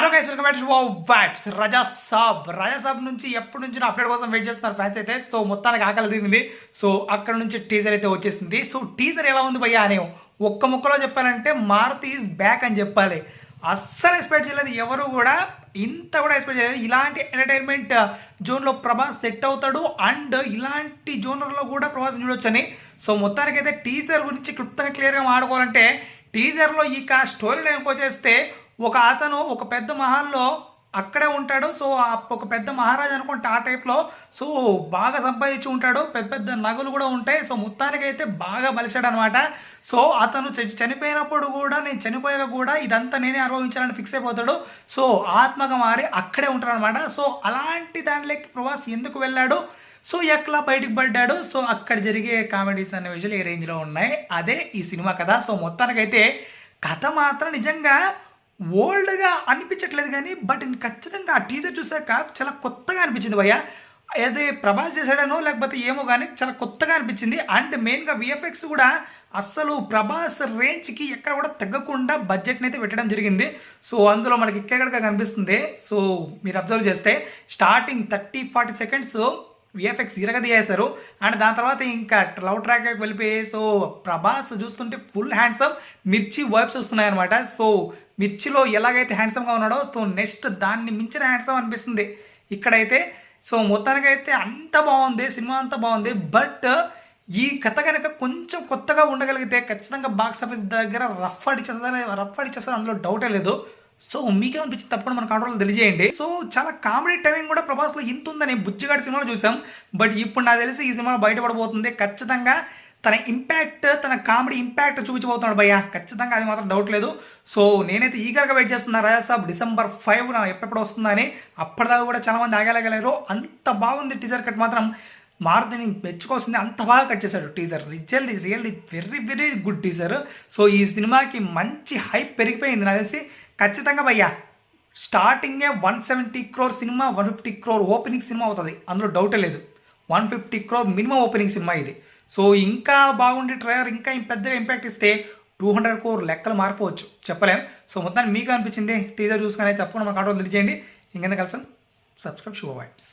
Hello guys welcome back wow bats రజా సాబ్ రజా సాబ్ నుంచి ఎప్పటి నుంచి అప్డేట్ కోసం వెయిట్ చేస్తున్నారు ఫ్యాన్స్ అయితే? సో మొత్తానికి ఆకలి దిగింది సో అక్కడ నుంచి టీజర్ అయితే వచ్చేసింది. సో టీజర్ ఎలా ఉంది భయ్యా అని ఒక్క ముక్కలో చెప్పాలంటే మారుతి ఈజ్ బ్యాక్ అని చెప్పాలి. అస్సలు ఎక్స్పెక్ట్ చేయలేదు. ఎవరు కూడా ఇంత కూడా ఎక్స్పెక్ట్ చేయలేదు. ఇలాంటి ఎంటర్టైన్మెంట్ జోన్లో uh, ప్రభాస్ సెట్ అవుతాడు. అండ్ ఇలాంటి జోనర్లో కూడా ప్రభాస్ చూడొచ్చని. సో మొత్తానికైతే టీజర్ గురించి క్లుప్తంగా క్లియర్గా మాడుకోవాలంటే టీజర్లో ఈ కా స్టోరీ లైన్కి వచ్చేస్తే ఒక అతను ఒక పెద్ద మహల్లో అక్కడే ఉంటాడు. సో ఒక పెద్ద మహారాజు అనుకుంటే ఆ టైప్లో సో బాగా సంపాదించి ఉంటాడు. పెద్ద పెద్ద నగలు కూడా ఉంటాయి. సో మొత్తానికైతే బాగా బలిశాడు అనమాట సో అతను చనిపోయినప్పుడు కూడా నేను చనిపోయాక కూడా ఇదంతా నేనే అనుభవించాలని ఫిక్స్ అయిపోతాడు. సో ఆత్మగా మారి అక్కడే ఉంటాడు అనమాట సో అలాంటి దాంట్లోకి ప్రవాస్ ఎందుకు వెళ్ళాడు? సో ఎట్లా బయటికి పడ్డాడు? సో అక్కడ జరిగే కామెడీస్ అనే విషయాలు ఏ రేంజ్లో ఉన్నాయి. అదే ఈ సినిమా కథ. సో మొత్తానికైతే కథ మాత్రం నిజంగా ఓల్డ్గా అనిపించట్లేదు కానీ బట్ ఖచ్చితంగా ఆ టీజర్ చూసాక చాలా కొత్తగా అనిపించింది భయ్య. అదే ప్రభాస్ చేశాడనో లేకపోతే ఏమో కానీ చాలా కొత్తగా అనిపించింది. అండ్ మెయిన్గా విఎఫ్ఎక్స్ కూడా అస్సలు ప్రభాస్ రేంజ్కి ఎక్కడ కూడా తగ్గకుండా బడ్జెట్ని అయితే పెట్టడం జరిగింది. సో అందులో మనకి ఇక్కడ కనిపిస్తుంది? సో మీరు అబ్జర్వ్ చేస్తే starting thirty forty seconds VFX ఇరగదీయేశారు. And దాని తర్వాత ఇంకా లవ్ ట్రాక్ వెళ్ళిపోయి సో ప్రభాస్ చూస్తుంటే ఫుల్ హ్యాండ్సమ్ మిర్చి వైబ్స్ వస్తున్నాయన్నమాట. సో మిర్చిలో ఎలాగైతే హ్యాండ్సమ్గా ఉన్నాడో సో నెక్స్ట్ దాన్ని మించిన హ్యాండ్సమ్ అనిపిస్తుంది. ఇక్కడైతే సో మొత్తానికైతే అంత బాగుంది సినిమా అంతా బాగుంది. బట్ ఈ కథ కనుక కొంచెం కొత్తగా ఉండగలిగితే ఖచ్చితంగా బాక్స్ ఆఫీస్ దగ్గర రఫ్ అడిచేస్తుంది రఫ్ అడిచేస్తుంది అందులో డౌటే లేదు. సో మీకేమనిపించింది తప్పకుండా మన కంట్రోల్ తెలియజేయండి. సో చాలా కామెడీ టైమింగ్ కూడా ప్రభాస్లో ఇంత ఉందని బుజ్జిగాడి సినిమాలో చూసాం. బట్ ఇప్పుడు నాకు తెలిసి ఈ సినిమా బయటపడబోతుంది. ఖచ్చితంగా తన ఇంపాక్ట్ తన కామెడీ ఇంపాక్ట్ చూపించబోతున్నాడు భయ్య. ఖచ్చితంగా అది మాత్రం డౌట్ లేదు. సో నేనైతే ఈగర్గా వెయిట్ చేస్తున్నా రాజా సాబ్ డిసెంబర్ ఫైవ్ నా ఎప్పుడెప్పుడు వస్తుందని అప్పటిదాకా కూడా చాలా మంది ఆగలేగలేరు. అంత బాగుంది టీజర్ కట్ మాత్రం. మారుతిని మెచ్చుకోవాల్సింది అంత బాగా కట్ చేశాడు teaser really really very very good teaser so ఈ సినిమాకి మంచి హైప్ పెరిగిపోయింది నాకు తెలిసి. ఖచ్చితంగా భయ్యా స్టార్టింగే వన్ సెవెంటీ క్రోర్ సినిమా వన్ ఫిఫ్టీ క్రోర్ ఓపెనింగ్ సినిమా అవుతుంది. అందులో డౌటే లేదు. One fifty crore minimum opening cinema ఇది. సో ఇంకా బాగుండి ట్రైలర్ ఇంకా పెద్దగా ఇంపాక్ట్ ఇస్తే టూ హండ్రెడ్ కోర్ లెక్కలు మారిపోవచ్చు. చెప్పలేం. సో మొత్తాన్ని మీకు అనిపించింది టీజర్ చూసుకునే తప్పకుండా మాకు ఆటో తెలియజేయండి ఇంకెందుకు కలిసి సబ్స్క్రైబ్ శుభ వైబ్స్